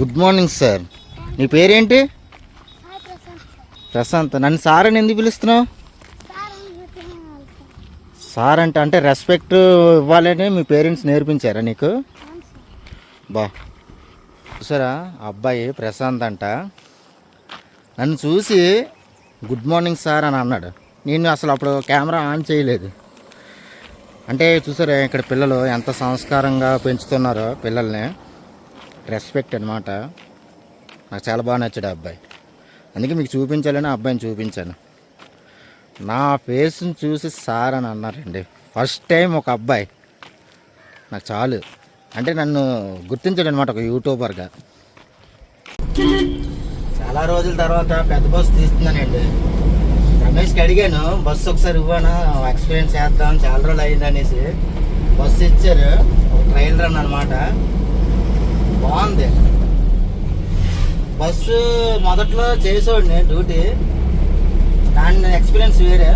Good morning sir. నీ పేరేంటి? ప్రశాంత్. నన్ను సార్ అని ఎందుకు పిలుస్తున్నావు? సార్ అంటే అంటే రెస్పెక్ట్ ఇవ్వాలని మీ పేరెంట్స్ నేర్పించారా నీకు? బా. చూసారా? ఆ అబ్బాయి ప్రశాంత్ అంట. నన్ను చూసి గుడ్ మార్నింగ్ సార్ అని అన్నాడు. నేను అసలు అప్పుడు కెమెరా ఆన్ చేయలేదు. అంటే చూసారా ఇక్కడ పిల్లలు ఎంత సంస్కారంగా పెంచుతున్నారో పిల్లల్ని. రెస్పెక్ట్ అనమాట నాకు చాలా బాగా నచ్చాడు ఆ అబ్బాయి. అందుకే మీకు చూపించాలని ఆ అబ్బాయిని చూపించాను. నా ఫేస్ని చూసి సార్ అని అన్నారండి. ఫస్ట్ టైం ఒక అబ్బాయి. నాకు చాలు. అంటే నన్ను గుర్తించాడు అనమాట ఒక యూట్యూబర్గా. చాలా రోజుల తర్వాత పెద్ద బస్సు తీస్తున్నానండి. రమేష్కి అడిగాను బస్సు ఒకసారి ఇవ్వను? ఎక్స్పీరియన్స్ చేద్దాం చాలా రోజులు అయింది అనేసి బస్సు ఇచ్చారు. ఒక ట్రైల్ రన్ అనమాట బాగుంది. బస్సు మొదట్లో చేసేవాడిని డ్యూటీ. దాని ఎక్స్పీరియన్స్ వేరే.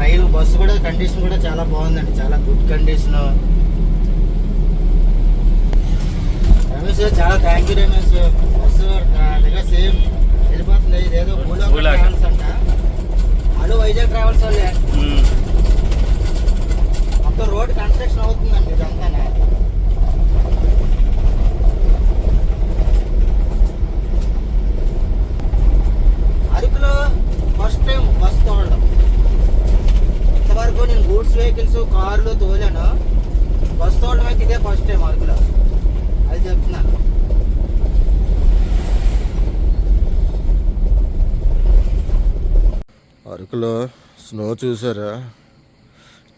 రైలు బస్సు కూడా కండిషన్ కూడా చాలా బాగుందండి. చాలా గుడ్ కండిషన్. రమేష్ చాలా థ్యాంక్ యూ రమేష్ బస్సు దగ్గర సేమ్ వెళ్ళిపోతుంది. ఇదేదో. ట్రావెల్స్ అంట. వాళ్ళు వైజాగ్ ట్రావెల్స్ వాళ్ళే. మొత్తం రోడ్ కన్స్ట్రక్షన్ అవుతుందండి ఇదంతా అరకులో ఫస్ట్ టైం బస్ తోడడం ఇంతవరకు నేను గూడ్స్ వెహికల్స్ కార్లు తోలాను? బస్ తోడడం అయితే ఇదే ఫస్ట్ టైం అరకులో అది చెప్తున్నాను అరకులో స్నో చూసారా?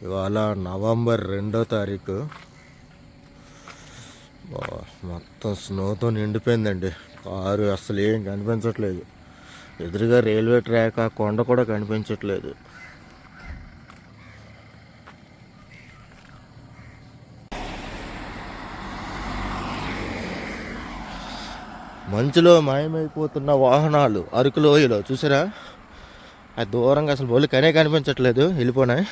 ఇవాళ నవంబర్ రెండో తారీఖు. మొత్తం స్నోతో నిండిపోయిందండి. కారు అసలు ఏం కనిపించట్లేదు. ఎదురుగా రైల్వే ట్రాక్ ఆ కొండ కూడా కనిపించట్లేదు. మంచులో మాయమైపోతున్న వాహనాలు అరకు లోయలో చూసారా? ఆ దూరంగా అసలు బోళ్ళు కనే కనిపించట్లేదు. వెళ్ళిపోనాయి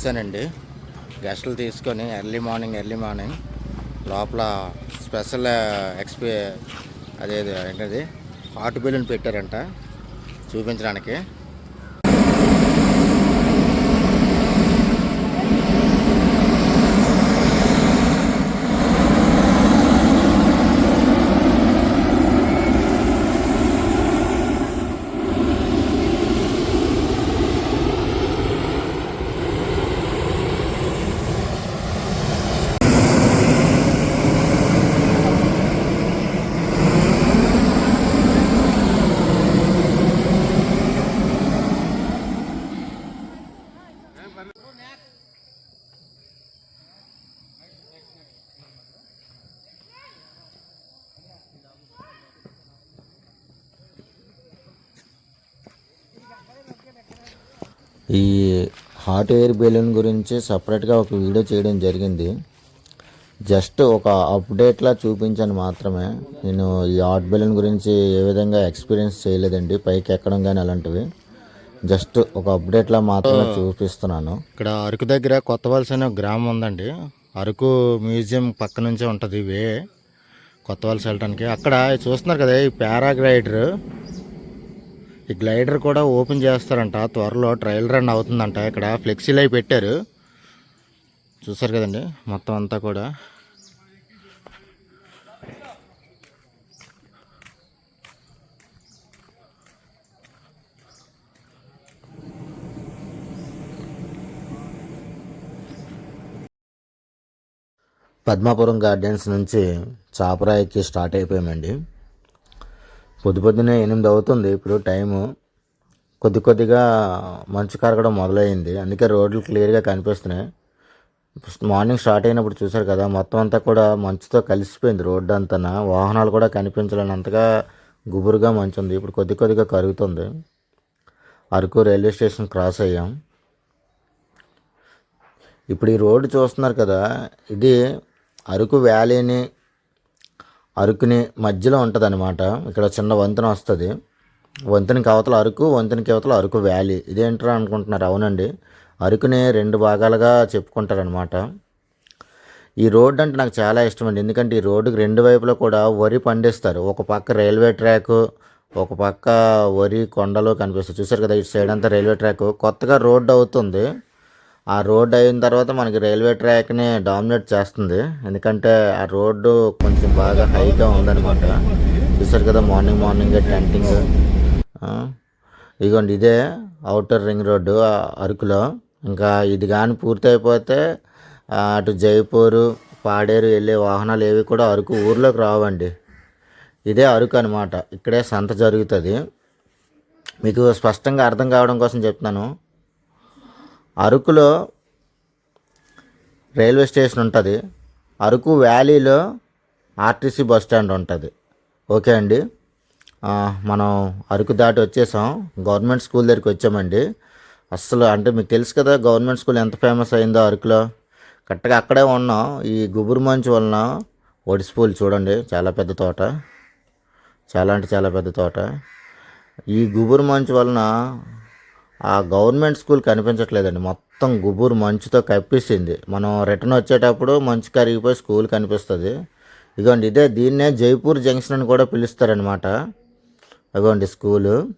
వచ్చానండి. గెస్టులు తీసుకొని ఎర్లీ మార్నింగ్ ఎర్లీ మార్నింగ్ లోపల స్పెషల్ ఎక్స్పీ అదే ఏంటది హాట్ బెలూన్ పెట్టారంట చూపించడానికి. ఈ హాట్ ఎయిర్ బెలూన్ గురించి సపరేట్గా ఒక వీడియో చేయడం జరిగింది. జస్ట్ ఒక అప్డేట్లా చూపించాను మాత్రమే. నేను ఈ ఆర్ట్ బెలూన్ గురించి ఏ విధంగా ఎక్స్పీరియన్స్ చేయలేదండి పైకి ఎక్కడం కానీ అలాంటివి. జస్ట్ ఒక అప్డేట్లా మాత్రమే చూపిస్తున్నాను. ఇక్కడ అరకు దగ్గర కొత్త వలస అనే గ్రామం ఉందండి. అరకు మ్యూజియం పక్క నుంచే ఉంటుంది ఇవే కొత్త వలస వెళ్ళడానికి అక్కడ చూస్తున్నారు కదా ఈ పారాగ్లైడర్. ఈ గ్లైడర్ కూడా ఓపెన్ చేస్తారంట. త్వరలో ట్రయల్ రన్ అవుతుందంట. ఇక్కడ ఫ్లెక్సీలు అవి పెట్టారు. చూసారు కదండి? మొత్తం అంతా కూడా. పద్మాపురం గార్డెన్స్ నుంచి చాపరాయికి స్టార్ట్ అయిపోయామండి. పొద్దు పొద్దునే ఎనిమిది అవుతుంది. ఇప్పుడు టైము కొద్ది కొద్దిగా మంచు కరగడం మొదలైంది అందుకే రోడ్లు క్లియర్గా కనిపిస్తున్నాయి. మార్నింగ్ స్టార్ట్ అయినప్పుడు చూసారు కదా మొత్తం అంతా కూడా మంచుతో కలిసిపోయింది రోడ్డు అంతా వాహనాలు కూడా కనిపించలేనంతగా గుబురుగా మంచు ఉంది ఇప్పుడు కొద్ది కొద్దిగా కరుగుతుంది. అరకు రైల్వే స్టేషన్ క్రాస్ అయ్యాం. ఇప్పుడు ఈ రోడ్డు చూస్తున్నారు కదా ఇది అరకు వ్యాలీని అరకుని మధ్యలో ఉంటుంది అనమాట ఇక్కడ చిన్న వంతెన వస్తుంది. వంతెనకి అవతల అరకు వంతెనకి అవతల అరకు వ్యాలీ. ఇదేంట్రా అనుకుంటున్నారు? అవునండి. అరకుని రెండు భాగాలుగా చెప్పుకుంటారనమాట ఈ రోడ్డు అంటే నాకు చాలా ఇష్టం అండి. ఎందుకంటే ఈ రోడ్డుకి రెండు వైపులా కూడా వరి పండిస్తారు. ఒక పక్క రైల్వే ట్రాక్ ఒక పక్క వరి కొండలు కనిపిస్తాయి చూసారు కదా ఇటు సైడ్ అంతా రైల్వే ట్రాక్. కొత్తగా రోడ్డు అవుతుంది. ఆ రోడ్డు అయిన తర్వాత మనకి రైల్వే ట్రాక్ని డామినేట్ చేస్తుంది. ఎందుకంటే ఆ రోడ్డు కొంచెం బాగా హైగా ఉందన్నమాట. చూసారు కదా మార్నింగ్ మార్నింగ్ టెంటింగ్. ఇదిగోండి ఇదే అవుటర్ రింగ్ రోడ్డు అరకులో. ఇంకా ఇది కానీ పూర్తి అయిపోతే అటు జైపూరు పాడేరు వెళ్ళే వాహనాలు ఏవి కూడా అరకు ఊర్లోకి రావండి. ఇదే అరకు అనమాట ఇక్కడే సంత జరుగుతుంది. మీకు స్పష్టంగా అర్థం కావడం కోసం చెప్తున్నాను. అరకులో రైల్వే స్టేషన్ ఉంటుంది. అరకు వ్యాలీలో ఆర్టీసీ బస్ స్టాండ్ ఉంటుంది. ఓకే అండి. మనం అరకు దాటి వచ్చేసాం. గవర్నమెంట్ స్కూల్ దగ్గరికి వచ్చామండి. అస్సలు అంటే మీకు తెలుసు కదా గవర్నమెంట్ స్కూల్ ఎంత ఫేమస్ అయిందో అరకులో. కరెక్ట్గా అక్కడే ఉన్నాం. ఈ గుబురు మంచు వలన ఒడిసిపూలు చూడండి చాలా పెద్ద తోట. చాలా అంటే చాలా పెద్ద తోట. ఈ గుబురు మంచు వలన ఆ గవర్నమెంట్ స్కూల్ కనిపించట్లేదండి. మొత్తం గుబురు మంచుతో కప్పేసింది. మనం రిటర్న్ వచ్చేటప్పుడు మంచు కరిగిపోయి స్కూల్ కనిపిస్తుంది. ఇదిగోండి ఇదే దీన్నే జైపూర్ జంక్షన్ అని కూడా పిలుస్తారనమాట అదిగోండి స్కూలు.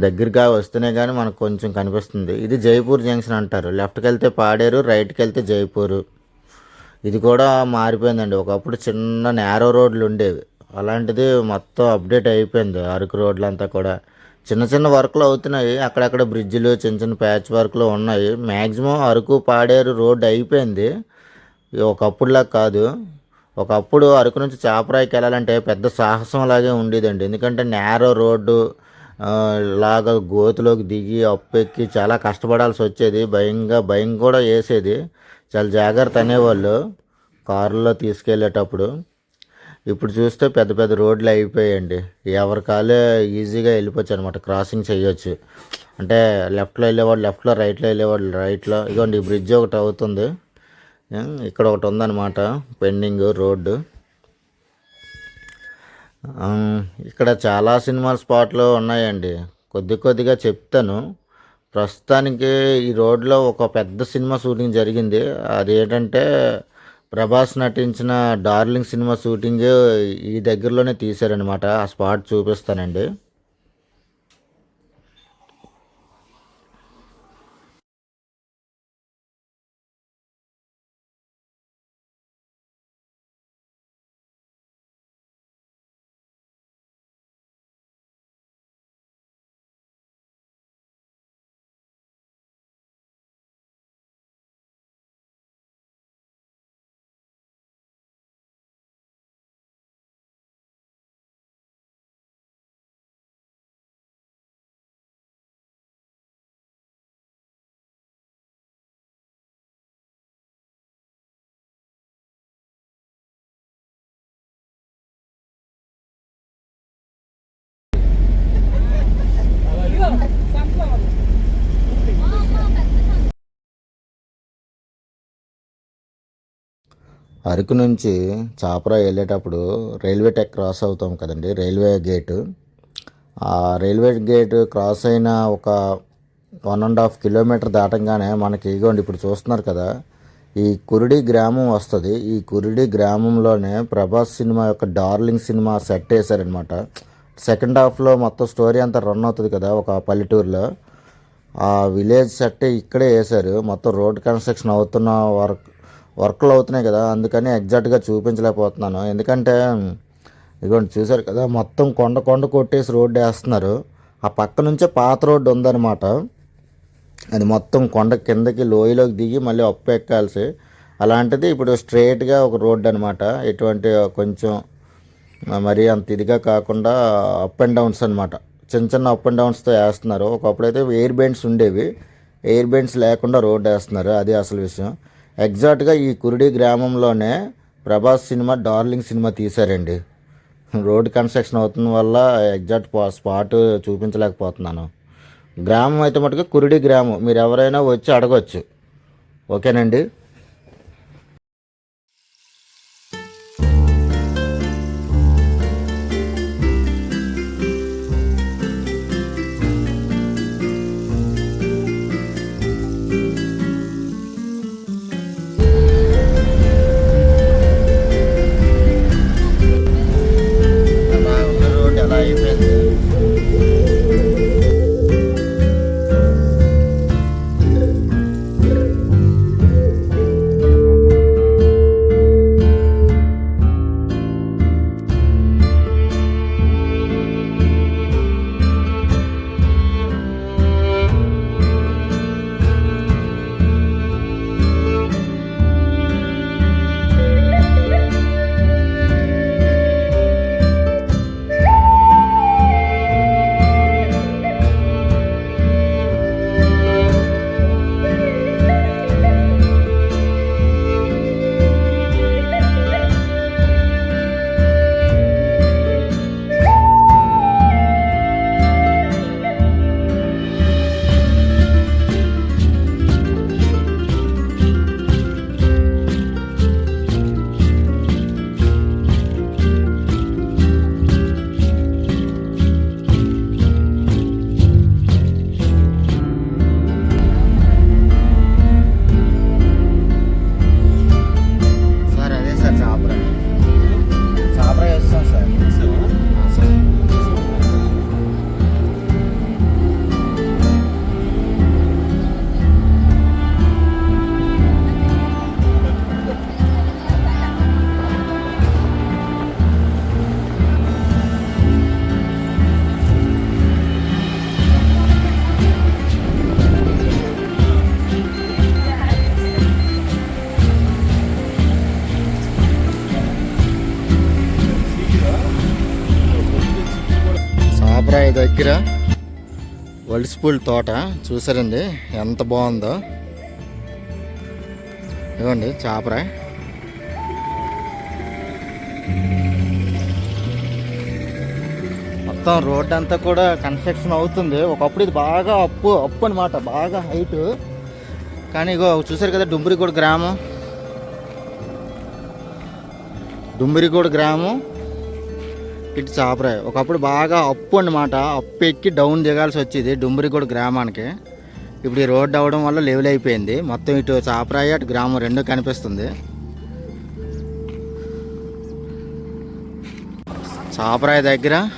దగ్గరగా వస్తేనే కానీ మనకు కొంచెం కనిపిస్తుంది. ఇది జైపూర్ జంక్షన్ అంటారు. లెఫ్ట్కి వెళ్తే పాడేరు రైట్కి వెళ్తే జైపూరు. ఇది కూడా మారిపోయిందండి. ఒకప్పుడు చిన్న నేరో రోడ్లు ఉండేవి. అలాంటిది మొత్తం అప్డేట్ అయిపోయింది అరకు రోడ్లంతా కూడా. చిన్న చిన్న వర్క్లు అవుతున్నాయి. అక్కడక్కడ బ్రిడ్జిలు చిన్న చిన్న ప్యాచ్ వర్క్లు ఉన్నాయి. మ్యాక్సిమం అరకు పాడేరు రోడ్డు అయిపోయింది. ఒకప్పుడులా కాదు. ఒకప్పుడు అరకు నుంచి చాపరాయికి వెళ్ళాలంటే పెద్ద సాహసం లాగే ఉండేదండి. ఎందుకంటే నేరో రోడ్డు లాగా గోతులోకి దిగి అప్పెక్కి చాలా కష్టపడాల్సి వచ్చేది. భయంగా భయం కూడా వేసేది. చాలా జాగ్రత్త అనేవాళ్ళు కారులో తీసుకెళ్ళేటప్పుడు. ఇప్పుడు చూస్తే పెద్ద పెద్ద రోడ్లు అయిపోయాయండి. ఎవరి కాలే ఈజీగా వెళ్ళిపోవచ్చు అనమాట క్రాసింగ్ చేయొచ్చు. అంటే లెఫ్ట్లో వెళ్ళేవాడు లెఫ్ట్లో రైట్లో వెళ్ళేవాడు రైట్లో ఇదిగోండి ఈ బ్రిడ్జ్ ఒకటి అవుతుంది. ఇక్కడ ఒకటి ఉందన్నమాట. పెండింగ్ రోడ్డు ఇక్కడ చాలా సినిమాల స్పాట్లు ఉన్నాయండి. కొద్ది కొద్దిగా చెప్తాను. ప్రస్తుతానికి ఈ రోడ్లో ఒక పెద్ద సినిమా షూటింగ్ జరిగింది. అది ఏంటంటే ప్రభాస్ నటించిన డార్లింగ్ సినిమా షూటింగ్ ఈ దగ్గరలోనే తీశారనమాట ఆ స్పాట్ చూపిస్తానండి. అరకు నుంచి చాపరా వెళ్ళేటప్పుడు రైల్వే ట్రాక్ క్రాస్ అవుతాం కదండి రైల్వే గేటు. ఆ రైల్వే గేట్ క్రాస్ అయిన ఒక వన్ అండ్ హాఫ్ కిలోమీటర్ దాటంగానే మనకి ఇగోండి ఇప్పుడు చూస్తున్నారు కదా ఈ కురిడి గ్రామం వస్తుంది. ఈ కురిడి గ్రామంలోనే ప్రభాస్ సినిమా యొక్క డార్లింగ్ సినిమా సెట్ వేశారనమాట సెకండ్ హాఫ్లో మొత్తం స్టోరీ అంతా రన్ అవుతుంది కదా ఒక పల్లెటూరులో. ఆ విలేజ్ సెట్ ఇక్కడే వేశారు. మొత్తం రోడ్ కన్స్ట్రక్షన్ అవుతున్న వర్క్ వర్క్లు అవుతున్నాయి కదా అందుకని ఎగ్జాక్ట్గా చూపించలేకపోతున్నాను. ఎందుకంటే ఇదిగోండి చూసారు కదా మొత్తం కొండ కొండ కొట్టేసి రోడ్డు వేస్తున్నారు. ఆ పక్క నుంచే పాత రోడ్డు ఉందన్నమాట. అది మొత్తం కొండ కిందకి లోయలోకి దిగి మళ్ళీ అప్పు ఎక్కాల్సి అలాంటిది ఇప్పుడు స్ట్రైట్గా ఒక రోడ్డు అనమాట ఎటువంటి కొంచెం మరీ అంత ఇదిగా కాకుండా అప్ అండ్ డౌన్స్ అనమాట చిన్న చిన్న అప్ అండ్ డౌన్స్తో వేస్తున్నారు. ఒకప్పుడైతే ఎయిర్ బెండ్స్ ఉండేవి. ఎయిర్ బెండ్స్ లేకుండా రోడ్డు వేస్తున్నారు. అది అసలు విషయం. ఎగ్జాక్ట్గా ఈ కురిడి గ్రామంలోనే ప్రభాస్ సినిమా డార్లింగ్ సినిమా తీశారండి. రోడ్ కన్స్ట్రక్షన్ అవుతున్న వల్ల ఎగ్జాక్ట్ స్పాట్ చూపించలేకపోతున్నాను. గ్రామం అయితే మటుకు కురిడి గ్రామం. మీరు ఎవరైనా వచ్చి అడగవచ్చు ఓకేనండి? దగ్గర వలిసిపూల్ తోట చూసారండి? ఎంత బాగుందో. ఇవ్వండి చేపరా. మొత్తం రోడ్ అంతా కూడా కన్స్ట్రక్షన్ అవుతుంది. ఒకప్పుడు ఇది బాగా అప్పు అప్పు అనమాట బాగా హైట్. కానీ ఇగో చూసారు కదా డుంబరిగూడ గ్రామం. డుంబరిగూడ గ్రామం. ఇటు చాపరాయి. ఒకప్పుడు బాగా అప్పు అన్నమాట. అప్పు ఎక్కి డౌన్ దిగాల్సి వచ్చేది డుంబరిగూడ గ్రామానికి. ఇప్పుడు ఈ రోడ్డు అవ్వడం వల్ల లెవెల్ అయిపోయింది. మొత్తం ఇటు చాపరాయి అటు గ్రామం రెండు కనిపిస్తుంది. చాపరాయి దగ్గర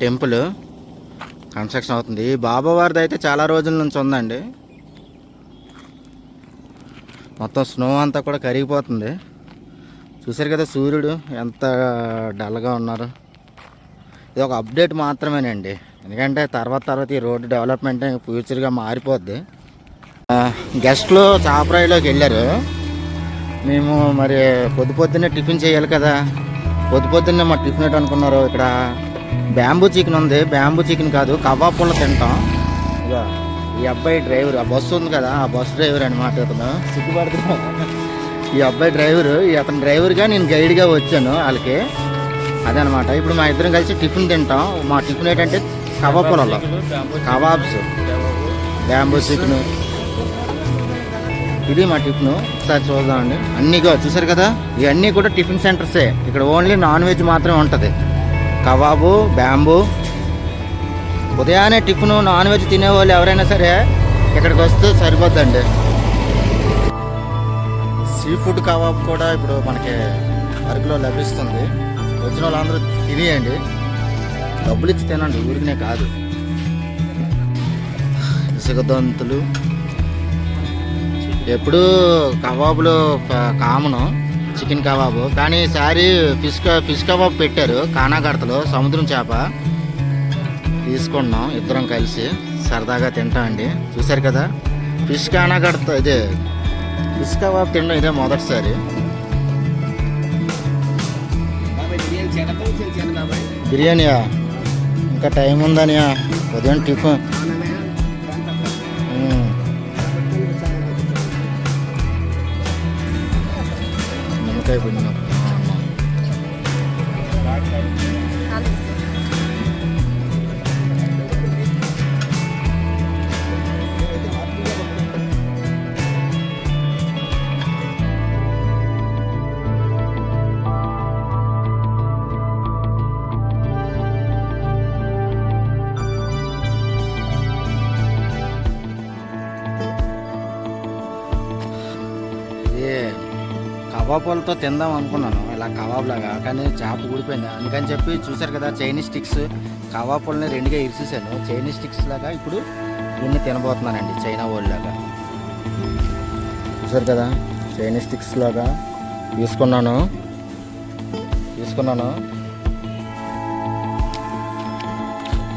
టెంపుల్ కన్స్ట్రక్షన్ అవుతుంది. ఈ బాబావారిది అయితే చాలా రోజుల నుంచి ఉందండి. మొత్తం స్నో అంతా కూడా కరిగిపోతుంది. చూసారు కదా సూర్యుడు ఎంత డల్గా ఉన్నారు. ఇది ఒక అప్డేట్ మాత్రమేనండి. ఎందుకంటే తర్వాత తర్వాత ఈ రోడ్డు డెవలప్మెంట్ ఫ్యూచర్గా మారిపోద్ది. గెస్ట్లు చాపరాయిలోకి వెళ్ళారు. మేము మరి పొద్దు పొద్దున్నే టిఫిన్ చేయాలి కదా. పొద్దు పొద్దున్నే మా టిఫిన్ ఏంటి అనుకున్నారు? ఇక్కడ బ్యాంబూ చికెన్ ఉంది. బ్యాంబూ చికెన్ కాదు కబాబ్ పుల్ల తింటాం. ఇక ఈ అబ్బాయి డ్రైవర్ ఆ బస్సు ఉంది కదా ఆ బస్ డ్రైవర్ అనమాట ఇతను. సిగ్గుపడుతున్నా ఈ అబ్బాయి డ్రైవరు ఈ అతని డ్రైవర్గా నేను గైడ్గా వచ్చాను వాళ్ళకి. అదనమాట. ఇప్పుడు మా ఇద్దరం కలిసి టిఫిన్ తింటాం. మా టిఫిన్ ఏంటంటే కబాబ్ పొలంలో కబాబ్స్ బ్యాంబూ చికెన్. ఇది మా టిఫిన్. ఒకసారి చూద్దామండి. అన్నీగా చూసారు కదా? ఇవన్నీ కూడా టిఫిన్ సెంటర్సే. ఇక్కడ ఓన్లీ నాన్ వెజ్ మాత్రమే ఉంటుంది. Kebab bamboo. ఉదయాన్నే టిఫిన్ నాన్ వెజ్ తినేవాళ్ళు ఎవరైనా సరే ఇక్కడికి వస్తే సరిపోద్దండి. సీ ఫుడ్ కబాబ్ కూడా ఇప్పుడు మనకి అరకులో లభిస్తుంది. వచ్చిన వాళ్ళందరూ తినేయండి. డబ్బులు ఇచ్చి తినండి ఊరికినే కాదు. ఇసుకదంతులు. ఎప్పుడు కబాబులు కామను చికెన్ కబాబు. కానీ ఈసారి ఫిష్ ఫిష్ కబాబ్ పెట్టారు కానాగడతలో సముద్రం చేప. తీసుకున్నాం ఇద్దరం కలిసి. సరదాగా తింటామండి చూసారు కదా? ఫిష్ కానాగడత ఇదే. ఫిష్ కబాబ్ తినడం ఇదే మొదటిసారి. బిర్యానీయా ఇంకా టైం ఉందనియా ఉదయం టిఫిన్. నిమ్మకాయ పిండి కబాబులతో తిందాం అనుకున్నాను. ఇలా కబాబ్లాగా. కానీ చేప ఊడిపోయింది. అందుకని చెప్పి చూశారు కదా చైనీస్ స్టిక్స్ కబాబుల్ని రెండుగా ఇరిసేసాను. చైనీస్ స్టిక్స్ లాగా ఇప్పుడు దీన్ని తినబోతున్నానండి చైనా ఓల్డ్ లాగా. చూసారు కదా చైనీస్ స్టిక్స్ లాగా తీసుకున్నాను. తీసుకున్నాను.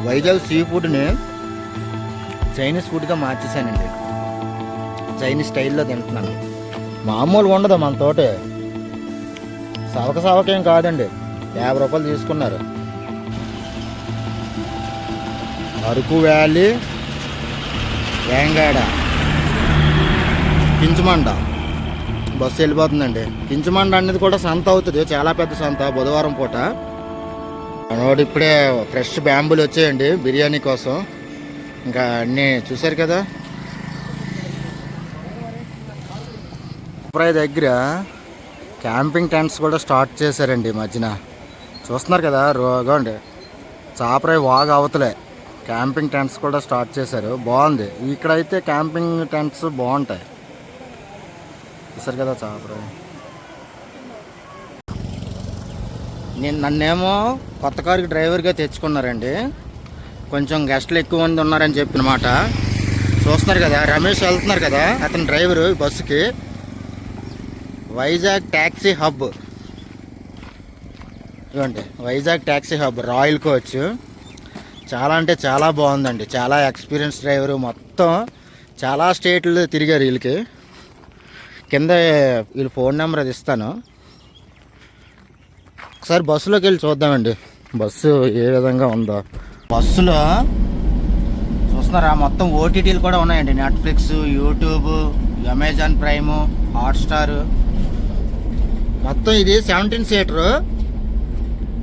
వైజాగ్ సీ ఫుడ్ని చైనీస్ ఫుడ్గా మార్చేసానండి చైనీస్ స్టైల్లో తింటున్నాను. మామూలుగా ఉండదు మన తోటి. సవక సవకేం కాదండి. యాభై రూపాయలు తీసుకున్నారు. అరకు వ్యాలీ వేంగాడ కించమండ. బస్సు వెళ్ళిపోతుందండి. కించమండ అనేది కూడా సంత అవుతుంది. చాలా పెద్ద సంత బుధవారం పూట. మనోడు ఇప్పుడే ఫ్రెష్ బ్యాంబులు వచ్చాయండి బిర్యానీ కోసం. ఇంకా అన్నీ చూసారు కదా? చాపరాయి దగ్గర క్యాంపింగ్ టెంట్స్ కూడా స్టార్ట్ చేశారండి ఈ మధ్యన. చూస్తున్నారు కదా రోగండి చాపరాయి వాగ్ అవతలే. క్యాంపింగ్ టెంట్స్ కూడా స్టార్ట్ చేశారు. బాగుంది. ఇక్కడైతే క్యాంపింగ్ టెంట్స్ బాగుంటాయి. చూసారు కదా చాపరాయి. నేను నన్నేమో కొత్త కారుకి డ్రైవర్గా తెచ్చుకున్నారండి. కొంచెం గెస్ట్లు ఎక్కువ మంది ఉన్నారని చెప్పిన మాట. చూస్తున్నారు కదా రమేష్ వెళ్తున్నారు కదా అతని డ్రైవరు బస్సుకి. Vizag taxi hub. ఇవ్వండి Vizag taxi hub royal coach. చాలా అంటే చాలా బాగుందండి. చాలా ఎక్స్పీరియన్స్ డ్రైవరు మొత్తం. చాలా స్టేట్లు తిరిగారు వీళ్ళకి. కింద వీళ్ళ ఫోన్ నెంబర్ అది ఇస్తాను. ఒకసారి బస్సులోకి వెళ్ళి చూద్దామండి. బస్సు ఏ విధంగా ఉందో. బస్సులో చూస్తున్నారా మొత్తం ఓటీటీలు కూడా ఉన్నాయండి. Netflix YouTube Amazon Prime Hotstar. మొత్తం ఇది సెవెంటీన్ సీటరు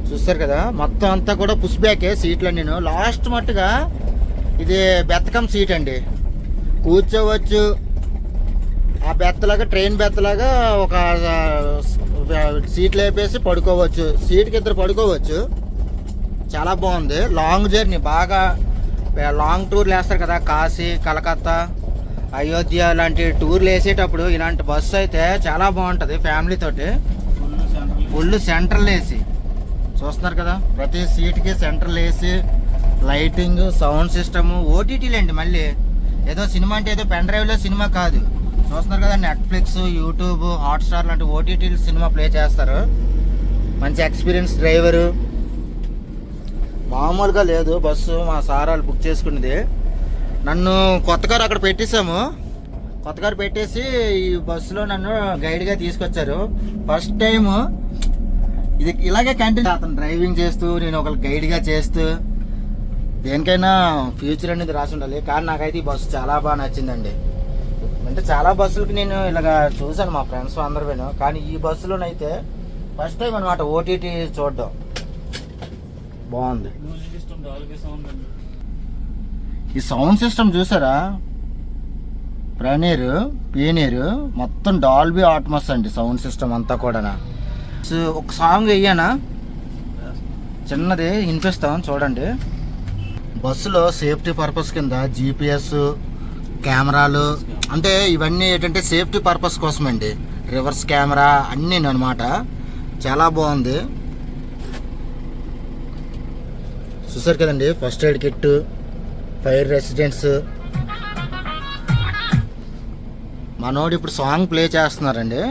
చూస్తారు కదా మొత్తం అంతా కూడా పుష్ బ్యాకే సీట్లు నేను లాస్ట్ మట్టుగా ఇది బెత్తకం సీట్ అండి. కూర్చోవచ్చు. ఆ బెత్తలాగా ట్రైన్ బెత్తలాగా ఒక సీట్లు వేపేసి పడుకోవచ్చు. సీట్కి ఇద్దరు పడుకోవచ్చు. చాలా బాగుంది. లాంగ్ జర్నీ బాగా లాంగ్ టూర్లు వేస్తారు కదా కాశీ కలకత్తా. అయోధ్య లాంటి టూర్లు వేసేటప్పుడు ఇలాంటి బస్సు అయితే చాలా బాగుంటుంది ఫ్యామిలీ తోటి. ఫుల్ సెంట్రల్ ఏసీ చూస్తున్నారు కదా ప్రతి సీట్కి central AC lighting sound system ఓటీటీలు అండి మళ్ళీ. ఏదో సినిమా అంటే ఏదో పెన్ డ్రైవ్లో సినిమా కాదు. చూస్తున్నారు కదా నెట్ఫ్లిక్స్ యూట్యూబ్ హాట్స్టార్ లాంటి ఓటీటీలు సినిమా ప్లే చేస్తారు. మంచి ఎక్స్పీరియన్స్ డ్రైవరు మామూలుగా లేదు బస్సు మా సార్ వాళ్ళు బుక్ చేసుకునేది నన్ను కొత్త కారు అక్కడ పెట్టేశాము. కొత్త కారు పెట్టేసి ఈ బస్సులో నన్ను గైడ్గా తీసుకొచ్చారు. ఫస్ట్ టైం ఇది ఇలాగే కంటిన్యూ అతను డ్రైవింగ్ చేస్తూ నేను ఒక గైడ్గా చేస్తూ దేనికైనా ఫ్యూచర్ అనేది రాసి ఉండాలి. కానీ నాకైతే ఈ బస్సు చాలా బాగా నచ్చిందండి. అంటే చాలా బస్సులకి నేను ఇలాగ చూశాను మా ఫ్రెండ్స్ అందరు పోయినా కానీ ఈ బస్సులోనైతే ఫస్ట్ టైం అనమాట ఓటీటీ చూడడం. బాగుంది. ఈ సౌండ్ సిస్టమ్ చూసారా? ప్రణీర్ పీనీరు మొత్తం డాల్బీ ఆట్మస్ అండి సౌండ్ సిస్టమ్ అంతా కూడా ఒక సాంగ్ వెయ్యానా? చిన్నది వినిపిస్తాం చూడండి. బస్సులో సేఫ్టీ పర్పస్ కింద జీపీఎస్ కెమెరాలు అంటే ఇవన్నీ ఏంటంటే సేఫ్టీ పర్పస్ కోసం అండి రివర్స్ కెమెరా అన్నీ అనమాట చాలా బాగుంది. చూసారు కదండి first aid kit fire residents. మనోడు ఇప్పుడు సాంగ్ ప్లే చేస్తున్నారండి.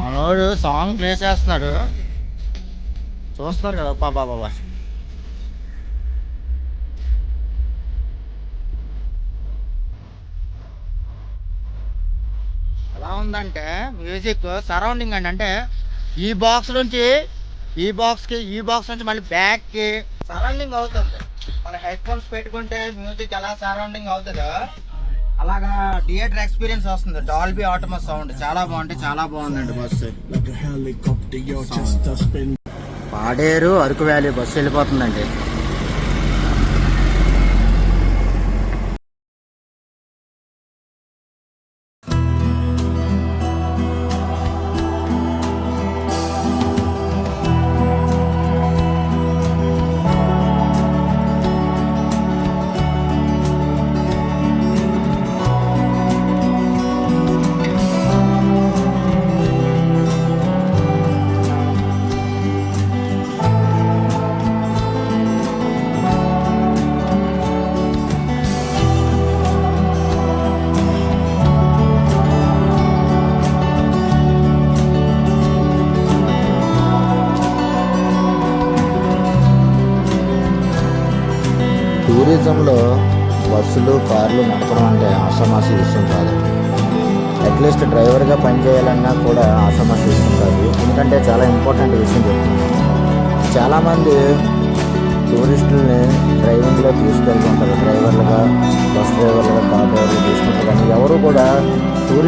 మనోడు సాంగ్ ప్లే చేస్తున్నాడు. చూస్తున్నారు కదా బాబా బాబా ఎలా ఉందంటే మ్యూజిక్ సరౌండింగ్ అండి. అంటే ఈ బాక్స్ నుంచి ఈ బాక్స్కి ఈ బాక్స్ నుంచి మళ్ళీ బ్యాక్కి సరౌండింగ్ అవుతుంది. మన హెడ్ ఫోన్స్ పెట్టుకుంటే మ్యూజిక్ ఎలా సరౌండింగ్ అవుతుందో అలాగా థియేటర్ ఎక్స్పీరియన్స్ వస్తుంది. డాల్బీ ఆటోమస్ సౌండ్ చాలా బాగుంటే చాలా బాగుందండి bus. Paderu Araku valley bus వెళ్ళిపోతుందండి.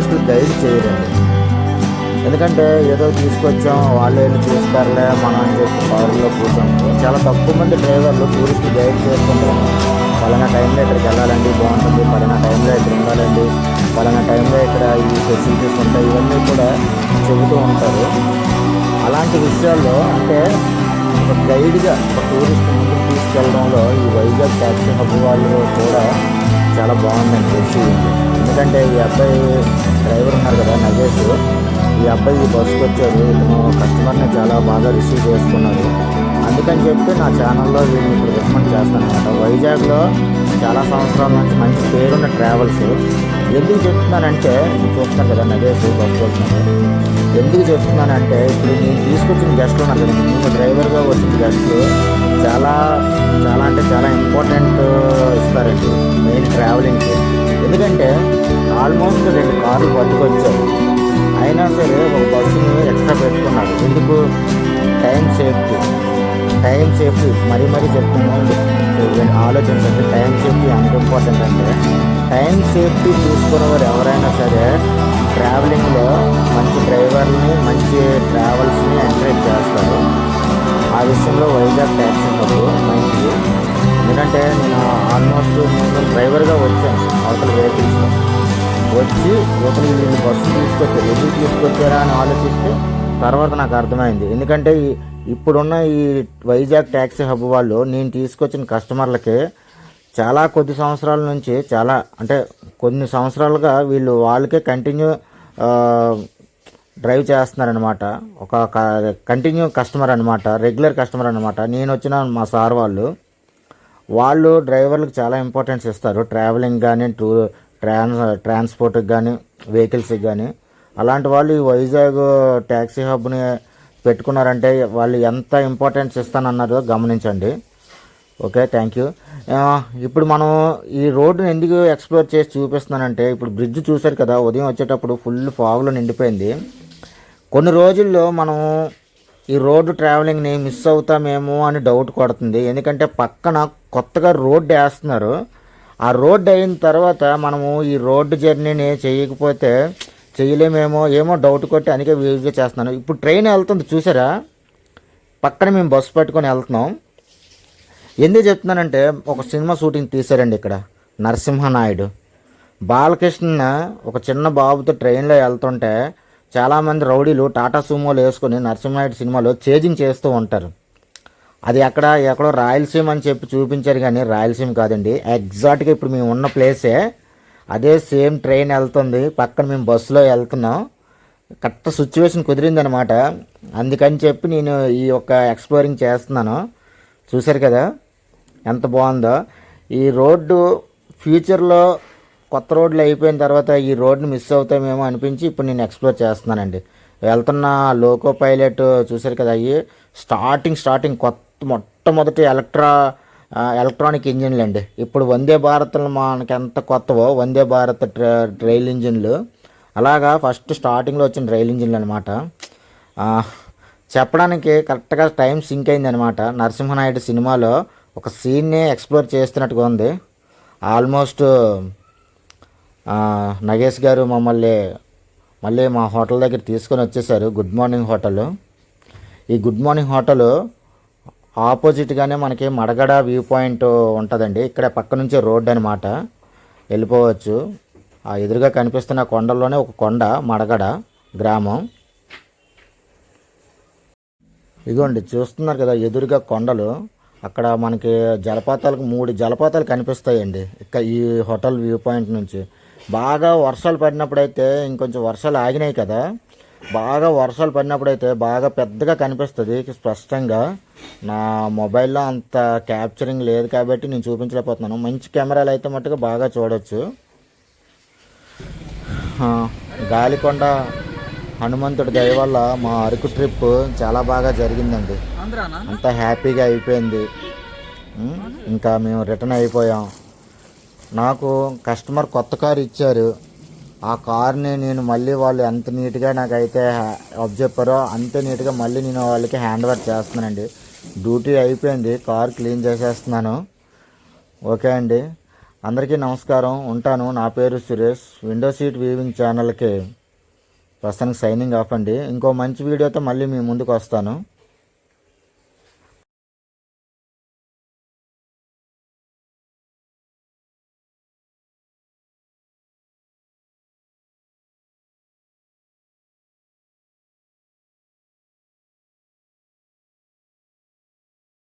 టూరిస్టులు గైడ్ చేయరండి. ఎందుకంటే ఏదో తీసుకొచ్చాం వాళ్ళు ఏమి చూస్తారులే మనం అని చెప్పి కారులో కూర్చుంటాం చాలా తక్కువ మంది డ్రైవర్లు టూరిస్ట్ గైడ్ చేసుకుంటారు పలానా టైంలో ఇక్కడికి వెళ్ళాలండి బాగుంటుంది. పలానా టైంలో ఇక్కడ ఉండాలండి. పలానా టైంలో ఇక్కడ ఈ ఫెసిలిటీస్ ఉంటాయి. ఇవన్నీ కూడా చెబుతూ ఉంటారు. అలాంటి విషయాల్లో అంటే ఒక గైడ్గా ఒక టూరిస్ట్ ముందుకు తీసుకెళ్ళడంలో ఈ వైజాగ్ ట్యాక్సీ హబ్ వాళ్ళు కూడా చాలా బాగుందని తెలిసి ఎందుకంటే ఈ అబ్బాయి డ్రైవర్ ఉన్నారు కదా నగేష్. ఈ అబ్బాయి ఈ బస్సుకి వచ్చారు ఇతను కస్టమర్ని చాలా బాగా రిసీవ్ చేసుకున్నాడు. అందుకని చెప్పి నా ఛానల్లో వీళ్ళు ఇప్పుడు రికమెండ్ చేస్తాను అనమాట వైజాగ్లో చాలా సంవత్సరాల నుంచి మంచి పేరున్న ట్రావెల్స్. ఎందుకు చెప్తున్నానంటే చూస్తున్నాను కదా నగేష్ బస్సు వచ్చినప్పుడు ఎందుకు చెప్తున్నానంటే ఇప్పుడు నేను తీసుకొచ్చిన గెస్ట్లు ఉన్నారు కదా డ్రైవర్గా వచ్చిన గెస్ట్లు చాలా చాలా అంటే చాలా ఇంపార్టెంట్ ఇస్తారండి మెయిన్ ట్రావెలింగ్కి ఎందుకంటే ఆల్మోస్ట్ రెండు కార్లు పట్టుకొచ్చారు. అయినా సరే ఒక బస్సుని ఎక్స్ట్రా పెట్టుకున్నారు. ఎందుకు? టైం సేఫ్టీ టైం సేఫ్టీ మరీ మరీ చెప్తున్నాను. ఆలోచించండి టైం సేఫ్టీ ఎంత ఇంపార్టెంట్ అంటే టైం సేఫ్టీ చూసుకునే వారు ఎవరైనా సరే ట్రావెలింగ్లో మంచి డ్రైవర్ని మంచి ట్రావెల్స్ని ఎంకరేజ్ చేస్తారు. ఆ విషయంలో వైజాగ్ ట్యాక్సీ హబ్ మంచిది. ఎందుకంటే నేను ఆల్మోస్ట్ నేను డ్రైవర్గా వచ్చాను అవతల వెహికల్స్లో వచ్చి ఒకరు వీళ్ళు బస్సు తీసుకొచ్చారు ఎందుకు తీసుకొచ్చారా అని ఆలోచిస్తే తర్వాత నాకు అర్థమైంది. ఎందుకంటే ఈ- ఇప్పుడున్న ఈ వైజాగ్ ట్యాక్సీ హబ్ వాళ్ళు నేను తీసుకొచ్చిన కస్టమర్లకి చాలా కొద్ది సంవత్సరాల నుంచి చాలా అంటే కొన్ని సంవత్సరాలుగా వీళ్ళు వాళ్ళకే కంటిన్యూ డ్రైవ్ చేస్తున్నారనమాట ఒక కంటిన్యూ కస్టమర్ అనమాట రెగ్యులర్ కస్టమర్ అనమాట నేను వచ్చిన మా సార్ వాళ్ళు వాళ్ళు డ్రైవర్లకు చాలా ఇంపార్టెన్స్ ఇస్తారు. ట్రావెలింగ్ కానీ టూ ట్రాన్స్ ట్రాన్స్పోర్ట్కి కానీ వెహికల్స్కి కానీ అలాంటి వాళ్ళు ఈ వైజాగ్ ట్యాక్సీ హబ్ని పెట్టుకున్నారంటే వాళ్ళు ఎంత ఇంపార్టెన్స్ ఇస్తానన్నారో గమనించండి. ఓకే థ్యాంక్ యూ ఇప్పుడు మనం ఈ రోడ్డుని ఎందుకు ఎక్స్ప్లోర్ చేసి చూపిస్తున్నానంటే ఇప్పుడు బ్రిడ్జ్ చూశారు కదా ఉదయం వచ్చేటప్పుడు ఫుల్ ఫాగ్లో నిండిపోయింది. కొన్ని రోజుల్లో మనం ఈ రోడ్డు ట్రావెలింగ్ని మిస్ అవుతామేమో అని డౌట్ కొడుతుంది. ఎందుకంటే పక్కన కొత్తగా రోడ్డు వేస్తున్నారు. ఆ రోడ్డు అయిన తర్వాత మనము ఈ రోడ్డు జర్నీని చేయకపోతే చేయలేమేమో ఏమో డౌట్ కొట్టి అందుకే వీడియో చేస్తున్నాను. ఇప్పుడు ట్రైన్ వెళ్తుంది చూసారా? పక్కన మేము బస్సు పట్టుకొని వెళ్తున్నాం. ఎందుకు చెప్తున్నానంటే ఒక సినిమా షూటింగ్ తీశారండి ఇక్కడ. నరసింహనాయుడు. బాలకృష్ణ ఒక చిన్న బాబుతో ట్రైన్లో వెళ్తుంటే చాలామంది రౌడీలు టాటా సుమోలు వేసుకొని నరసింహనాయుడు సినిమాలో చేజింగ్ చేస్తూ ఉంటారు. అది అక్కడ ఎక్కడో రాయలసీమ అని చెప్పి చూపించారు కానీ రాయలసీమ కాదండి. ఎగ్జాక్ట్గా ఇప్పుడు మేము ఉన్న ప్లేసే. అదే సేమ్ ట్రైన్ వెళ్తుంది. పక్కన మేము బస్సులో వెళ్తున్నాం. కరెక్ట్ సిచ్యువేషన్ కుదిరిందనమాట. అందుకని చెప్పి నేను ఈ యొక్క ఎక్స్ప్లోరింగ్ చేస్తున్నాను. చూశారు కదా? ఎంత బాగుందో. ఈ రోడ్డు ఫ్యూచర్లో కొత్త రోడ్లు అయిపోయిన తర్వాత ఈ రోడ్ని మిస్ అవుతామేమో అనిపించి ఇప్పుడు నేను ఎక్స్ప్లోర్ చేస్తున్నానండి. వెళ్తున్న లోకో పైలట్ చూశారు కదా అవి స్టార్టింగ్ స్టార్టింగ్ కొత్త మొట్టమొదటి ఎలక్ట్రా ఎలక్ట్రానిక్ ఇంజిన్లు అండి ఇప్పుడు వందే భారత్లు మనకి ఎంత కొత్తవో వందే భారత్ రైల్ ఇంజిన్లు. అలాగా ఫస్ట్ స్టార్టింగ్లో వచ్చిన రైల్ ఇంజిన్లు అనమాట చెప్పడానికి కరెక్ట్గా టైం సింక్ అయిందనమాట. నరసింహనాయుడు సినిమాలో ఒక సీన్ని ఎక్స్ప్లోర్ చేస్తున్నట్టుగా ఉంది. ఆల్మోస్ట్ నగేష్ గారు మమ్మల్ని మళ్ళీ మా హోటల్ దగ్గర తీసుకొని వచ్చేసారు గుడ్ మార్నింగ్ హోటల్. ఈ గుడ్ మార్నింగ్ హోటల్ ఆపోజిట్గానే మనకి మడగడ వ్యూ పాయింట్ ఉంటుందండి. ఇక్కడ పక్క నుంచే రోడ్ అనమాట వెళ్ళిపోవచ్చు. ఆ ఎదురుగా కనిపిస్తున్న కొండల్లోనే ఒక కొండ మడగడ గ్రామం. ఇదిగోండి చూస్తున్నారు కదా ఎదురుగా కొండలు. అక్కడ మనకి జలపాతాలకు మూడు జలపాతాలు కనిపిస్తాయండి. ఇక్కడ ఈ హోటల్ వ్యూ పాయింట్ నుంచి. బాగా వర్షాలు పడినప్పుడైతే ఇంకొంచెం వర్షాలు ఆగినాయి కదా. బాగా వర్షాలు పడినప్పుడైతే బాగా పెద్దగా కనిపిస్తుంది స్పష్టంగా. నా మొబైల్లో అంత క్యాప్చరింగ్ లేదు కాబట్టి నేను చూపించలేకపోతున్నాను. మంచి కెమెరాలు అయితే మట్టుగా బాగా చూడొచ్చు. ఆ, గాలికొండ హనుమంతుడి దయ వల్ల మా అరకు ట్రిప్ చాలా బాగా జరిగిందండి. అంతా హ్యాపీగా అయిపోయింది. ఇంకా మేము రిటర్న్ అయిపోయాం. నాకు కస్టమర్ కొత్త కారు ఇచ్చారు. ఆ కార్ని నేను మళ్ళీ వాళ్ళు ఎంత నీట్గా నాకైతే అప్ చెప్పారో అంతే నీట్గా మళ్ళీ నేను వాళ్ళకి హ్యాండ్ ఓవర్ చేస్తున్నానండి. డ్యూటీ అయిపోయింది కార్ క్లీన్ చేసేస్తున్నాను. ఓకే అండి. అందరికీ నమస్కారం. ఉంటాను. నా పేరు సురేష్. విండో సీట్ వీవింగ్ ఛానల్కి ప్రస్తుతానికి సైనింగ్ ఆఫ్ అండి. ఇంకో మంచి వీడియోతో మళ్ళీ మీ ముందుకు వస్తాను.